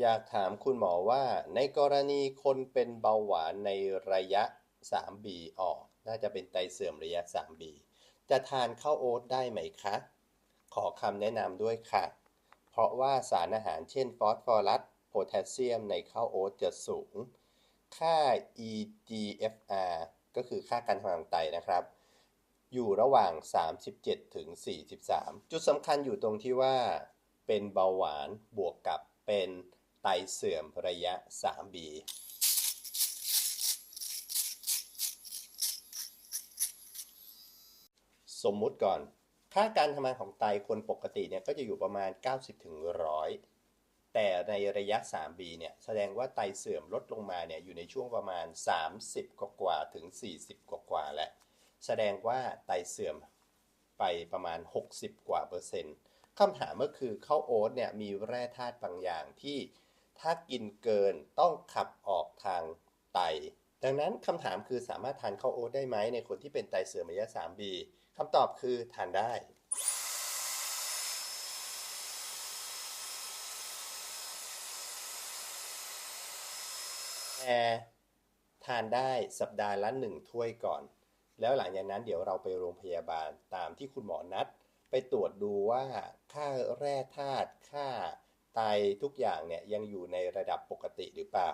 อยากถามคุณหมอว่า ในกรณีคนเป็นเบาหวานในระยะ 3B ออก น่าจะเป็นไตเสื่อมระยะ 3B จะทานข้าวโอ๊ตได้ไหมคะ ขอคำแนะนำด้วยค่ะ เพราะว่าสารอาหารเช่นฟอสฟอรัสโพแทสเซียมในข้าวโอ๊ตจะสูง ค่า EGFR ก็คือค่าการทำงานไตนะครับ อยู่ระหว่าง 37 ถึง 43 จุดสำคัญอยู่ตรงที่ว่าเป็นเบาหวานบวกกับเป็น ไตเสื่อมระยะ 3B สมมุติก่อน ค่าการทำงานของไตคนปกติเนี่ยก็จะอยู่ประมาณ 90ถึง100แต่ในระยะ 3B เนี่ย แสดงว่าไตเสื่อมลดลงมาเนี่ย อยู่ในช่วงประมาณ 30 กว่ากว่าถึง 40 กว่ากว่าแหละ แสดงว่าไตเสื่อมไปประมาณ 60 กว่าเปอร์เซ็นต์คำถามก็คือข้าวโอ๊ตเนี่ย มีแร่ธาตุบางอย่างที่ ถ้ากินเกินต้องขับออกทางไต ดังนั้นคำถามคือสามารถทานข้าวโอ๊ตได้ไหมในคนที่เป็นไตเสื่อมระยะ 3B คำตอบคือทานได้แต่ทานได้สัปดาห์ละหนึ่งถ้วยก่อน แล้วหลังจากนั้นเดี๋ยวเราไปโรงพยาบาลตามที่คุณหมอนัด ไปตรวจดูว่าค่าแร่ธาตุค่า ไตทุกอย่างเนี่ยยังอยู่ในระดับปกติหรือเปล่า